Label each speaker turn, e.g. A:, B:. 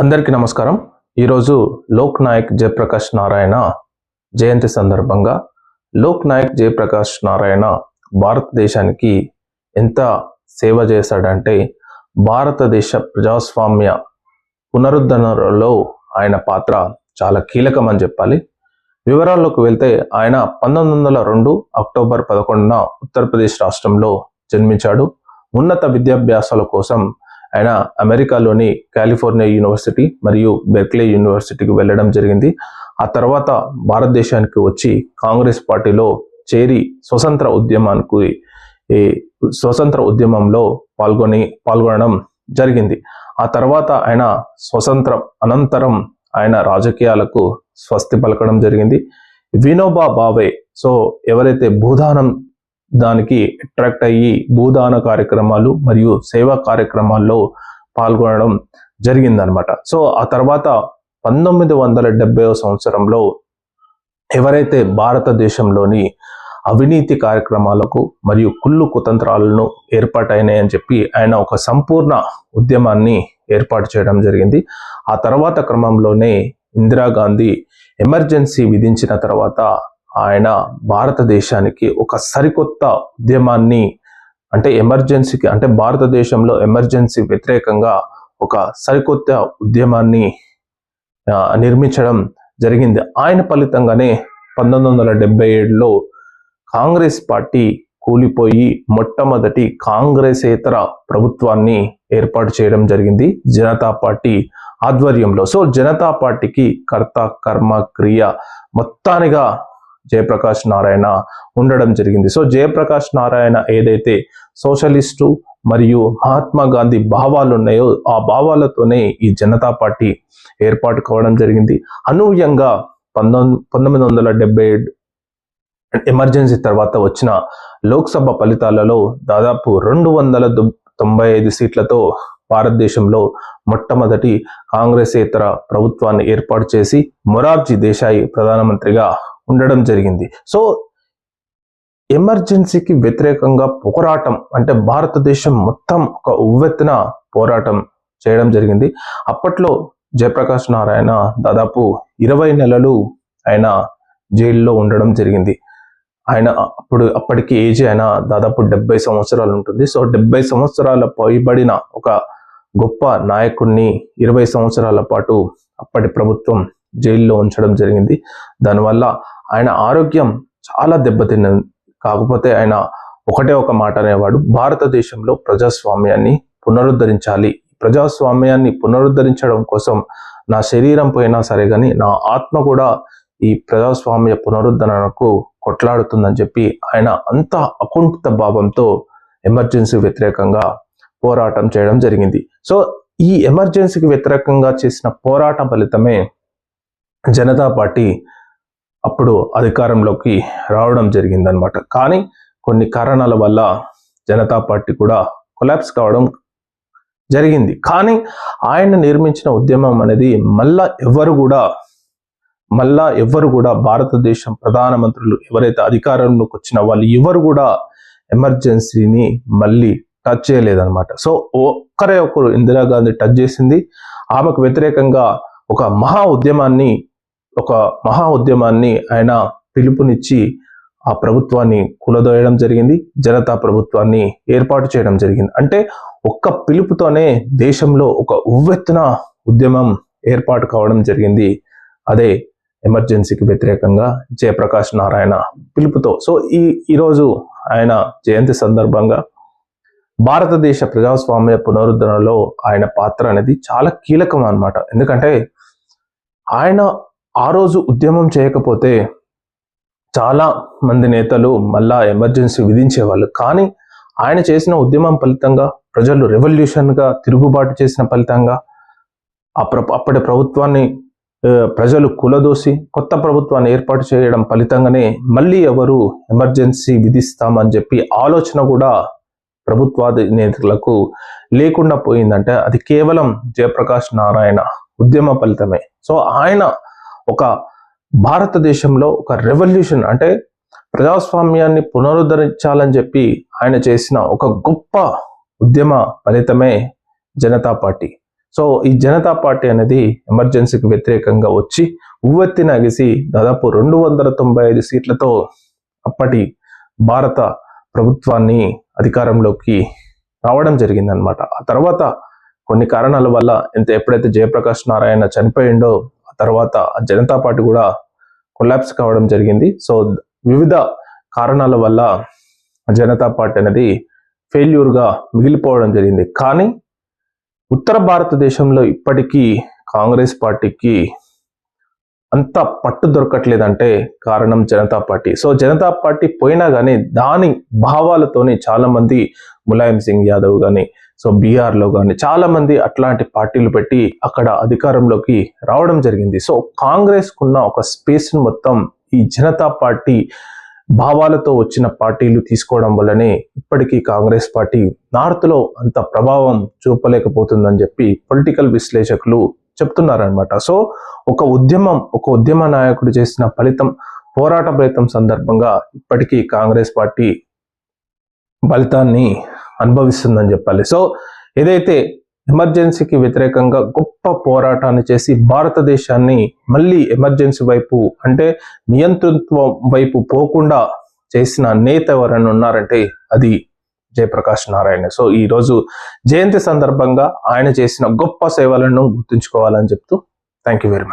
A: అందరికీ నమస్కారం. ఈరోజు లోక్ నాయక్ జయప్రకాష్ నారాయణ జయంతి సందర్భంగా లోక్ నాయక్ జయప్రకాష్ నారాయణ భారతదేశానికి ఎంత సేవ చేశాడంటే భారతదేశ ప్రజాస్వామ్య పునరుద్ధరణలో ఆయన పాత్ర చాలా కీలకం అని చెప్పాలి. వివరాల్లోకి వెళ్తే ఆయన పంతొమ్మిది వందల రెండు అక్టోబర్ పదకొండున ఉత్తరప్రదేశ్ రాష్ట్రంలో జన్మించాడు. ఉన్నత విద్యాభ్యాసాల కోసం ఆయన అమెరికాలోని కాలిఫోర్నియా యూనివర్సిటీ మరియు బెర్క్లే యూనివర్సిటీకి వెళ్ళడం జరిగింది. ఆ తర్వాత భారతదేశానికి వచ్చి కాంగ్రెస్ పార్టీలో చేరి స్వతంత్ర ఉద్యమానికి ఈ స్వతంత్ర ఉద్యమంలో పాల్గొని పాల్గొనడం జరిగింది. ఆ తర్వాత ఆయన స్వతంత్ర అనంతరం ఆయన రాజకీయాలకు స్వస్తి పలకడం జరిగింది. వినోబా భావే సో ఎవరైతే భూదానం దానికి అట్రాక్ట్ అయ్యి భూదాన కార్యక్రమాలు మరియు సేవా కార్యక్రమాల్లో పాల్గొనడం జరిగిందనమాట సో ఆ తర్వాత పంతొమ్మిది వందల డెబ్బై సంవత్సరంలో ఎవరైతే భారతదేశంలోని అవినీతి కార్యక్రమాలకు మరియు కుళ్ళు కుతంత్రాలను ఏర్పాటైనాయని చెప్పి ఆయన ఒక సంపూర్ణ ఉద్యమాన్ని ఏర్పాటు చేయడం జరిగింది. ఆ తర్వాత క్రమంలోనే ఇందిరాగాంధీ ఎమర్జెన్సీ విధించిన తర్వాత ఆయన భారతదేశానికి ఒక సరికొత్త ఉద్యమాన్ని అంటే ఎమర్జెన్సీకి అంటే భారతదేశంలో ఎమర్జెన్సీ వ్యతిరేకంగా ఒక సరికొత్త ఉద్యమాన్ని నిర్మించడం జరిగింది. ఆయన ఫలితంగానే పంతొమ్మిది వందల డెబ్బై ఏడులో కాంగ్రెస్ పార్టీ కూలిపోయి మొట్టమొదటి కాంగ్రెసేతర ప్రభుత్వాన్ని ఏర్పాటు చేయడం జరిగింది జనతా పార్టీ ఆధ్వర్యంలో. సో జనతా పార్టీకి కర్త కర్మ క్రియ మొత్తానిగా జయప్రకాష్ నారాయణ ఉండడం జరిగింది. సో జయప్రకాష్ నారాయణ ఏదైతే సోషలిస్టు మరియు మహాత్మా గాంధీ భావాలు ఉన్నాయో ఆ భావాలతోనే ఈ జనతా పార్టీ ఏర్పాటు కావడం జరిగింది. అనూహ్యంగా పంతొమ్మిది పంతొమ్మిది వందల డెబ్బై ఎమర్జెన్సీ తర్వాత వచ్చిన లోక్సభ ఫలితాలలో దాదాపు రెండు వందల తొంభై ఐదు సీట్లతో భారతదేశంలో మొట్టమొదటి కాంగ్రెసేతర ప్రభుత్వాన్ని ఏర్పాటు చేసి మొరార్జీ దేశాయి ప్రధానమంత్రిగా ఉండడం జరిగింది. సో ఎమర్జెన్సీకి వ్యతిరేకంగా పోరాటం అంటే భారతదేశం మొత్తం ఒక ఉవ్వెత్తున పోరాటం చేయడం జరిగింది. అప్పట్లో జయప్రకాష్ నారాయణ దాదాపు ఇరవై నెలలు ఆయన జైల్లో ఉండడం జరిగింది. ఆయన అప్పుడు అప్పటికి ఏజ్ ఆయన దాదాపు డెబ్బై సంవత్సరాలు ఉంటుంది. సో డెబ్బై సంవత్సరాల పైబడిన ఒక గొప్ప నాయకుడిని ఇరవై సంవత్సరాల పాటు అప్పటి ప్రభుత్వం జైల్లో ఉంచడం జరిగింది. దానివల్ల ఆయన ఆరోగ్యం చాలా దెబ్బతిన్నది. కాకపోతే ఆయన ఒకటే ఒక మాట అనేవాడు భారతదేశంలో ప్రజాస్వామ్యాన్ని పునరుద్ధరించాలి. ప్రజాస్వామ్యాన్ని పునరుద్ధరించడం కోసం నా శరీరం పోయినా సరే కానీ నా ఆత్మ కూడా ఈ ప్రజాస్వామ్య పునరుద్ధరణకు కొట్లాడుతుందని చెప్పి ఆయన అంత అకుంఠిత భావంతో ఎమర్జెన్సీ వ్యతిరేకంగా పోరాటం చేయడం జరిగింది. సో ఈ ఎమర్జెన్సీకి వ్యతిరేకంగా చేసిన పోరాట ఫలితమే జనతా పార్టీ అప్పుడు అధికారంలోకి రావడం జరిగిందనమాట కానీ కొన్ని కారణాల వల్ల జనతా పార్టీ కూడా కొలాప్స్ కావడం జరిగింది. కానీ ఆయన నిర్మించిన ఉద్యమం అనేది మళ్ళా ఎవరు కూడా మళ్ళా ఎవరు కూడా భారతదేశం ప్రధానమంత్రులు ఎవరైతే అధికారంలోకి వచ్చిన వాళ్ళు ఎవరు కూడా ఎమర్జెన్సీని మళ్ళీ టచ్ చేయలేదన్నమాట. సో ఒక్కరే ఒకరు ఇందిరాగాంధీ టచ్ చేసింది. ఆమెకు వ్యతిరేకంగా ఒక మహా ఉద్యమాన్ని ఒక మహా ఉద్యమాన్ని ఆయన పిలుపునిచ్చి ఆ ప్రభుత్వాన్ని కులదోయడం జరిగింది. జనతా ప్రభుత్వాన్ని ఏర్పాటు చేయడం జరిగింది. అంటే ఒక్క పిలుపుతోనే దేశంలో ఒక ఉవ్వెత్తున ఉద్యమం ఏర్పాటు కావడం జరిగింది. అదే ఎమర్జెన్సీకి వ్యతిరేకంగా జయప్రకాష్ నారాయణ పిలుపుతో. సో ఈ ఈరోజు ఆయన జయంతి సందర్భంగా భారతదేశ ప్రజాస్వామ్య పునరుద్ధరణలో ఆయన పాత్ర అనేది చాలా కీలకం అన్నమాట. ఎందుకంటే ఆయన ఆ రోజు ఉద్యమం చేయకపోతే చాలా మంది నేతలు మళ్ళా ఎమర్జెన్సీ విధించేవాళ్ళు. కానీ ఆయన చేసిన ఉద్యమం ఫలితంగా ప్రజలు రెవల్యూషన్గా తిరుగుబాటు చేసిన ఫలితంగా ఆ ప్ర అప్పటి ప్రభుత్వాన్ని ప్రజలు కులదోసి కొత్త ప్రభుత్వాన్ని ఏర్పాటు చేయడం ఫలితంగానే మళ్ళీ ఎవరు ఎమర్జెన్సీ విధిస్తామని చెప్పి ఆలోచన కూడా ప్రభుత్వాధినేతలకు లేకుండా పోయిందంటే అది కేవలం జయప్రకాష్ నారాయణ ఉద్యమ ఫలితమే. సో ఆయన ఒక భారతదేశంలో ఒక రెవల్యూషన్ అంటే ప్రజాస్వామ్యాన్ని పునరుద్ధరించాలని చెప్పి ఆయన చేసిన ఒక గొప్ప ఉద్యమ ఫలితమే జనతా పార్టీ. సో ఈ జనతా పార్టీ అనేది ఎమర్జెన్సీకి వ్యతిరేకంగా వచ్చి ఉవ్వెత్తిన అగిసి దాదాపు రెండు వందల తొంభై ఐదు సీట్లతో అప్పటి భారత ప్రభుత్వాన్ని అధికారంలోకి రావడం జరిగిందనమాట ఆ తర్వాత కొన్ని కారణాల వల్ల ఎంత ఎప్పుడైతే జయప్రకాష్ నారాయణ చనిపోయిండో తర్వాత ఆ జనతా పార్టీ కూడా కొలాప్స్ కావడం జరిగింది. సో వివిధ కారణాల వల్ల జనతా పార్టీ అనేది ఫెయిల్యూర్గా మిగిలిపోవడం జరిగింది. కానీ ఉత్తర భారతదేశంలో ఇప్పటికీ కాంగ్రెస్ పార్టీకి అంత పట్టు దొరకట్లేదంటే కారణం Janata party. So Janata party పోయినా కానీ దాని భావాలతోనే చాలామంది ములాయం సింగ్ యాదవ్ కానీ సో బీఆర్లో కానీ చాలా మంది అట్లాంటి పార్టీలు పెట్టి అక్కడ అధికారంలోకి రావడం జరిగింది. సో కాంగ్రెస్ కున్న ఒక స్పేస్ని మొత్తం ఈ జనతా పార్టీ భావాలతో వచ్చిన పార్టీలు తీసుకోవడం వల్లనే ఇప్పటికీ కాంగ్రెస్ పార్టీ నార్త్లో అంత ప్రభావం చూపలేకపోతుందని చెప్పి పొలిటికల్ విశ్లేషకులు చెప్తున్నారనమాట సో ఒక ఉద్యమం ఒక ఉద్యమ నాయకుడు చేసిన ఫలితం పోరాట ఫలితం సందర్భంగా ఇప్పటికీ కాంగ్రెస్ పార్టీ ఫలితాన్ని అనుభవిస్తుందని చెప్పాలి. సో ఏదైతే ఎమర్జెన్సీకి వ్యతిరేకంగా గొప్ప పోరాటాన్ని చేసి భారతదేశాన్ని మళ్ళీ ఎమర్జెన్సీ వైపు అంటే నియంతృత్వం వైపు పోకుండా చేసిన నేత ఎవరైనా ఉన్నారంటే అది జయప్రకాష్ నారాయణ. సో ఈ రోజు జయంతి సందర్భంగా ఆయన చేసిన గొప్ప సేవలను గుర్తుంచుకోవాలని చెప్తూ థ్యాంక్ యూ వెరీ మచ్